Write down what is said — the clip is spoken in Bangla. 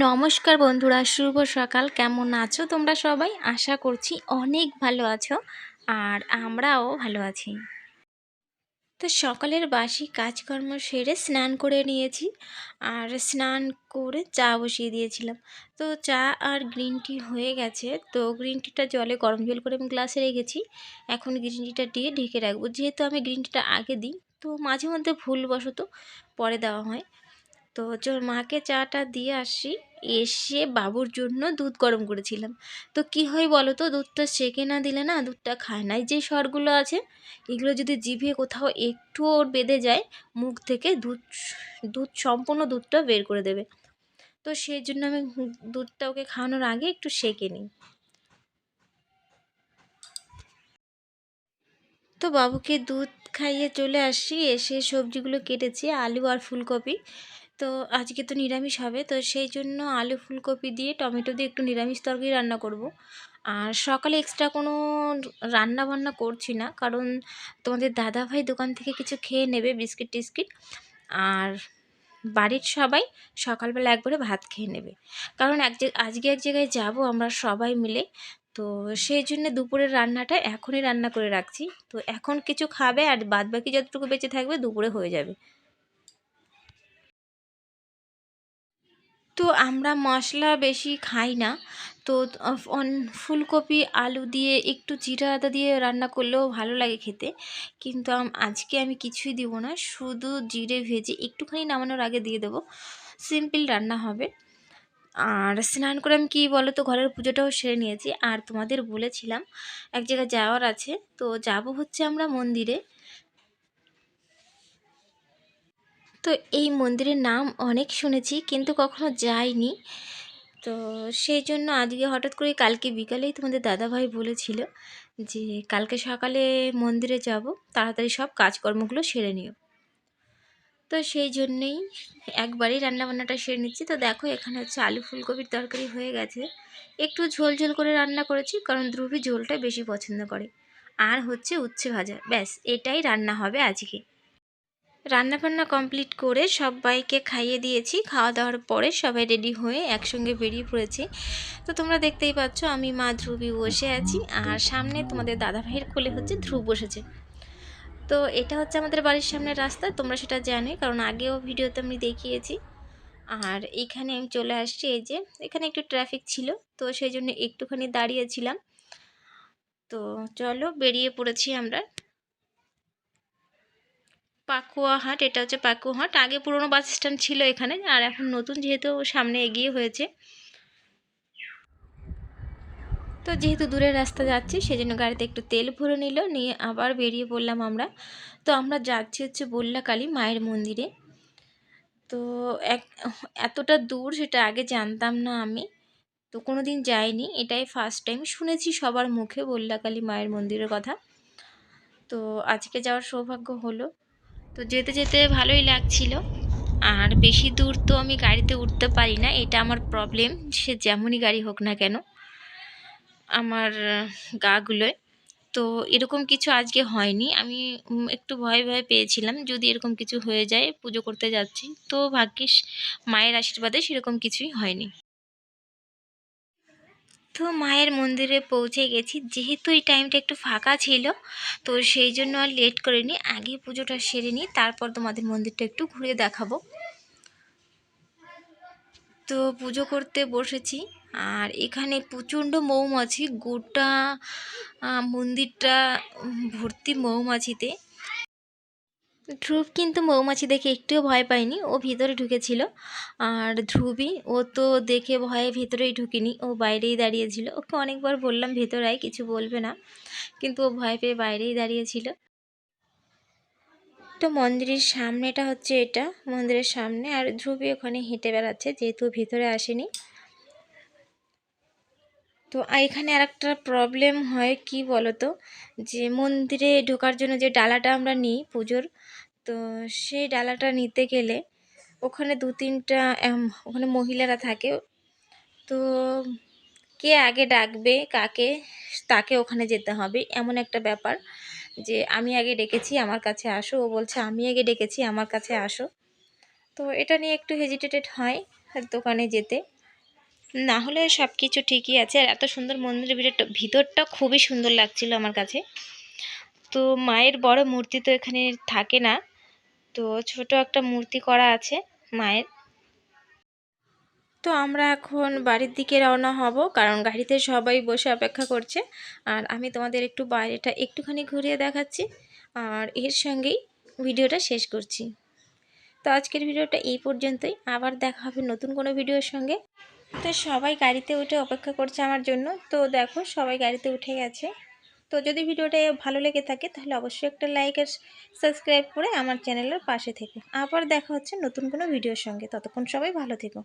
নমস্কার বন্ধুরা, শুভ সকাল। কেমন আছো তোমরা সবাই? আশা করছি অনেক ভালো আছো আর আমরাও ভালো আছি। তো সকালের বাসি কাজকর্ম সেরে স্নান করে নিয়েছি আর স্নান করে চা বসিয়ে দিয়েছিলাম। তো চা আর গ্রিন টি হয়ে গেছে। তো গ্রিন টিটা জলে গরম জল করে আমি গ্লাসে রেখেছি। এখন গ্রিন টিটা দিয়ে ঢেকে রাখব। যেহেতু আমি গ্রিন টিটা আগে দিই, তো মাঝে মধ্যে ভুলবশত পরে দেওয়া হয়। তো চল মাকে চাটা দিয়ে আসি। এসে বাবুর জন্য দুধ গরম করেছিলাম। তো কি হয় বলো তো, দুধটা সেকে না দিলে না দুধটা খায় না। যে স্বরগুলো আছে, এগুলো যদি জিভে কোথাও একটু ওর বেঁধে যায়, মুখ থেকে দুধ দুধ, সম্পূর্ণ দুধটা বের করে দেবে। তো সেই জন্য আমি দুধটা ওকে খাওয়ানোর আগে একটু সেকে নিই। তো বাবুকে দুধ খাইয়ে চলে আসি, এসে সবজিগুলো কেটেছি, আলু আর ফুলকপি। তো আজকে তো নিরামিষ হবে, তো সেই জন্য আলু ফুলকপি দিয়ে টমেটো দিয়ে একটু নিরামিষ তরকারি রান্না করব। আর সকালে এক্সট্রা কোনো রান্না বান্না করছি না, কারণ তোমাদের দাদা ভাই দোকান থেকে কিছু খেয়ে নেবে বিস্কিট টিস্কিট। আর বাড়ির সবাই সকালবেলা একবারে ভাত খেয়ে নেবে। কারণ এক আজকে এক জায়গায় যাব আমরা সবাই মিলে, তো সেই জন্য দুপুরের রান্নাটা এখনই রান্না করে রাখছি। তো এখন কিছু খাবে আর বাদ বাকি যতটুকু বেঁচে থাকবে দুপুরে হয়ে যাবে। তো আমরা মশলা বেশি খাই না, তো ফুলকপি, আলু দিয়ে একটু জিরা আদা দিয়ে রান্না করলেও ভালো লাগে খেতে। কিন্তু আজকে আমি কিছুই দিব না, শুধু জিরে ভেজে একটুখানি নামানোর আগে দিয়ে দেবো। সিম্পল রান্না হবে। আর স্নান করে আমি কী বলো তো ঘরের পুজোটাও সেরে নিয়েছি। আর তোমাদের বলেছিলাম, এক জায়গায় যাওয়ার আছে। তো যাব হচ্ছে আমরা মন্দিরে। তো এই মন্দিরের নাম অনেক শুনেছি, কিন্তু কখনো যাইনি। তো সেই জন্য আজকে হঠাৎ করে কালকে বিকালেই তোমাদের দাদাভাই বলেছিল যে কালকে সকালে মন্দিরে যাব, তাড়াতাড়ি সব কাজকর্মগুলো সেরে নিও। তো সেই জন্যেই একবারেই রান্নাবান্নাটা সেরে নিচ্ছি। তো দেখো এখানে হচ্ছে আলু ফুলকপির তরকারি হয়ে গেছে। একটু ঝোল ঝোল করে রান্না করেছি, কারণ ধ্রুবী ঝোলটা বেশি পছন্দ করে। আর হচ্ছে উচ্ছে ভাজা, ব্যাস এটাই রান্না হবে আজকে। রান্নাবান্না কমপ্লিট করে সবাইকে খাইয়ে দিয়েছি। খাওয়া দাওয়ার পরে সবাই রেডি হয়ে একসঙ্গে বেরিয়ে পড়েছি। তো তোমরা দেখতেই পাচ্ছ, আমি মা ধ্রুবী বসে আছি আর সামনে তোমাদের দাদা ভাইয়ের কোলে হচ্ছে ধ্রুব বসেছে। তো এটা হচ্ছে আমাদের বাড়ির সামনের রাস্তা, তোমরা সেটা জানোই কারণ আগেও ভিডিওতে আমি দেখিয়েছি। আর এখানে আমি চলে আসছি, এই যে এখানে একটু ট্রাফিক ছিল, তো সেই জন্য একটুখানি দাঁড়িয়েছিলাম তো চলো বেরিয়ে পড়েছি আমরা। পাকুয়া হাট এটা হচ্ছে পাকুয়া হাট আগে পুরনো বাস স্ট্যান্ড ছিল এখানে, আর এখন নতুন যেহেতু সামনে এগিয়ে হয়েছে। তো যেহেতু দূরের রাস্তা যাচ্ছি, সেজন্য গাড়িতে একটু তেল ভরে নিল, নিয়ে আবার বেরিয়ে পড়লাম আমরা। তো আমরা যাচ্ছি হচ্ছে বল্লাকালী মায়ের মন্দিরে। তো এক, এতটা দূর সেটা আগে জানতাম না আমি। তো কোনো দিন যাইনি, এটাই ফার্স্ট টাইম শুনেছি সবার মুখে বল্লাকালী মায়ের মন্দিরের কথা। তো আজকে যাওয়ার সৌভাগ্য হলো। তো যেতে যেতে ভালোই লাগছিল। আর বেশি দূর তো আমি গাড়িতে উঠতে পারি না, এটা আমার প্রবলেম সে যেমনই গাড়ি হোক না কেন, আমার গাগুলোয় তো এরকম কিছু আজকে হয়নি, আমি একটু ভয় ভয় পেয়েছিলাম, যদি এরকম কিছু হয়ে যায়, পুজো করতে যাচ্ছি, তো ভাগ্যিস মায়ের আশীর্বাদে সেরকম কিছুই হয়নি। তো মায়ের মন্দিরে পৌঁছে গেছি। যেহেতু এই টাইমটা একটু ফাঁকা ছিল, তো সেই জন্য আর লেট করিনি। আগে পুজোটা সেরে নিই, তারপর তোমাদের মন্দিরটা একটু ঘুরে দেখাবো। তো পুজো করতে বসেছি, আর এখানে প্রচণ্ড মৌমাছি, গোটা মন্দিরটা ভর্তি মৌমাছিতে। ধ্রুব কিন্তু মৌমাছি দেখে একটুও ভয় পায়নি, ও ভিতরে ঢুকেছিল। আর ধ্রুবই ও তো দেখে ভয়ে ভেতরেই ঢুকিনি, ও বাইরেই দাঁড়িয়েছিল। ওকে অনেকবার বললাম ভেতরে আয়, কিছু বলবে না। কিন্তু ও ভয় পেয়ে বাইরেই দাঁড়িয়েছিল। তো মন্দিরের সামনেটা হচ্ছে এটা, মন্দিরের সামনে। আর ধ্রুবই ওখানে হেঁটে বেড়াচ্ছে, যেহেতু ভিতরে আসেনি। তো এখানে আর একটা প্রবলেম হয়, কি বলতো? যে মন্দিরে ঢোকার জন্য যে ডালাটা আমরা নিই পুজোর, তো সেই ডালাটা নিতে গেলে ওখানে দু তিনটা ওখানে মহিলারা থাকে। তো কে আগে ডাকবে, কাকে, তাকে ওখানে যেতে হবে, এমন একটা ব্যাপার যে আমি আগে ডেকেছি, আমার কাছে আসো। ও বলছে, আমি আগে ডেকেছি, আমার কাছে আসো। তো এটা নিয়ে একটু হেজিটেটেড হয় দোকানে যেতে। না হলে সব কিছু ঠিকই আছে। আর এত সুন্দর মন্দিরের ভিতরটা ভিতরটা খুবই সুন্দর লাগছিল আমার কাছে। তো মায়ের বড় মূর্তি তো এখানে থাকে না। তো ছোট একটা মূর্তি করা আছে মায়ের। তো আমরা এখন বাড়ির দিকে রওনা হব, কারণ গাড়িতে সবাই বসে অপেক্ষা করছে। আর আমি তোমাদের একটু বাইরেটা একটুখানি ঘুরিয়ে দেখাচ্ছি। আর এর সঙ্গেই ভিডিওটা শেষ করছি। তো আজকের ভিডিওটা এই পর্যন্তই। আবার দেখা হবে নতুন কোনো ভিডিওর সঙ্গে। তো সবাই গাড়িতে উঠে অপেক্ষা করছে আমার জন্য। তো দেখো, সবাই গাড়িতে উঠে গেছে। তো যদি ভিডিওটা ভালো লেগে থাকে, তাহলে অবশ্যই একটা লাইক আর সাবস্ক্রাইব করে আমার চ্যানেলের পাশে থেকে। আবার দেখা হচ্ছে নতুন কোনো ভিডিওর সঙ্গে। ততক্ষণ সবাই ভালো থেকো।